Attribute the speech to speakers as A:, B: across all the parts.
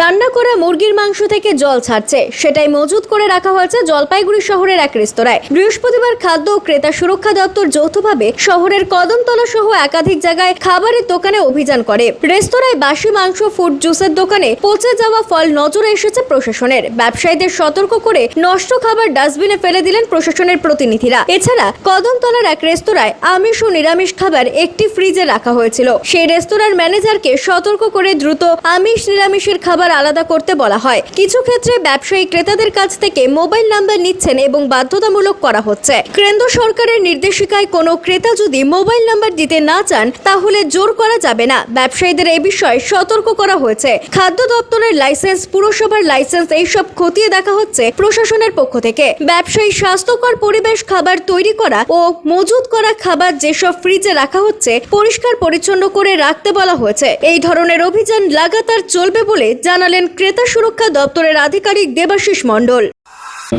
A: রান্না করা মুরগির মাংস থেকে জল ছাড়ছে। সেটাই মজুত করে রাখা হয়েছে জলপাইগুড়ি শহরের এক রেস্তোরাঁয়। বৃহস্পতিবার খাদ্য ও ক্রেতা সুরক্ষা দপ্তর যৌথভাবে শহরের কদমতলা সহ একাধিক জায়গায় খাবারের দোকানে অভিযান করে। রেস্তোরাঁয় বাসি মাংস ফুড জুসের দোকানে পচে যাওয়া ফল নজরে এসেছে প্রশাসনের। ব্যবসায়ীদের সতর্ক করে নষ্ট খাবার ডাস্টবিনে ফেলে দিলেন প্রশাসনের প্রতিনিধিরা। এছাড়া কদমতলার এক রেস্তোরাঁয় আমিষ ও নিরামিষ খাবার একটি ফ্রিজে রাখা হয়েছিল। সেই রেস্তোরাঁর ম্যানেজারকে সতর্ক করে দ্রুত আমিষ নিরামিষের খাবার আলাদা করতে বলা হয়। কিছু ক্ষেত্রে ব্যবসায়ী ক্রেতাদের কাছ থেকে মোবাইল নাম্বার নিচ্ছেন এবং বাধ্যতামূলক করা হচ্ছে। কেন্দ্র সরকারের নির্দেশিকায় কোনো ক্রেতা যদি মোবাইল নাম্বার দিতে না চান, তাহলে জোর করা যাবে না। ব্যবসায়ীদের এই বিষয়ে সতর্ক করা হয়েছে। খাদ্য দপ্তরের লাইসেন্স, পুরসভার লাইসেন্স এইসব খতিয়ে দেখা হচ্ছে প্রশাসনের পক্ষ থেকে। ব্যবসায়ী স্বাস্থ্যকর পরিবেশ খাবার তৈরি করা ও মজুত করা খাবার যেসব ফ্রিজে রাখা হচ্ছে, পরিষ্কার পরিচ্ছন্ন করে রাখতে বলা হয়েছে। এই ধরনের অভিযান লাগাতার চলবে বলে জানালেন ক্রেতা সুরক্ষা দপ্তরের আধিকারিক দেবাশিস মণ্ডল।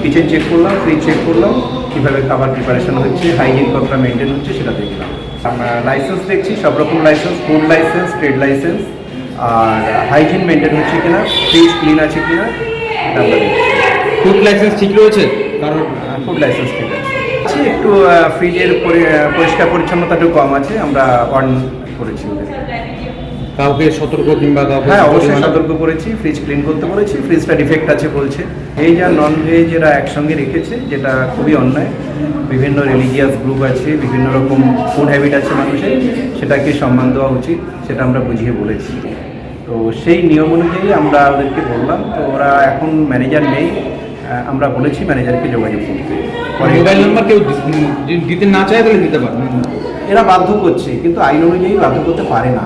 B: কিচেন চেক করলাম ফ্রিজ চেক করলাম কীভাবে খাবার প্রিপারেশন হচ্ছে হাইজিন কতটা মেনটেন হচ্ছে সেটা দেখলাম। আমরা লাইসেন্স দেখছি সব রকম license food license trade license আর হাইজিন মেনটেন হচ্ছে কিনা ফ্রিজ ক্লিন আছে কিনা
C: ফুড লাইসেন্স ঠিক রয়েছে? কারণ
B: ফুড লাইসেন্স ঠিক আছে। আছে, একটু ফ্রিজের পরিষ্কার পরিচ্ছন্নতা একটু কম আছে আমরা অন করেছি।
C: কাউকে সতর্ক কিংবা কাউকে
B: হ্যাঁ অবশ্যই
C: সতর্ক-
B: সতর্ক করেছি ফ্রিজ ক্লিন করতে বলেছি ফ্রিজটা ডিফেক্ট আছে বলছে। ভেজ আর নন ভেজ এরা একসঙ্গে রেখেছে যেটা খুবই অন্যায়। বিভিন্ন রিলিজিয়াস গ্রুপ আছে বিভিন্ন রকম ফুড হ্যাবিট আছে মানুষের সেটাকে সম্মান দেওয়া উচিত সেটা আমরা বুঝিয়ে বলেছি। তো সেই নিয়ম অনুযায়ী আমরা ওদেরকে বললাম তো ওরা এখন ম্যানেজার নেই আমরা বলেছি ম্যানেজারকে যোগাযোগ করতে।
C: মোবাইল নাম্বার কেউ দিতে না চায় তাহলে দিতে পারে
B: এরা বাধ্য করছে কিন্তু আইন অনুযায়ী বাধ্য করতে পারে না।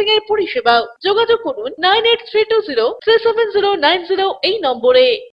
D: এর পরিষেবা যোগাযোগ করুন nine eight three two zero three seven zero nine zero এই নম্বরে।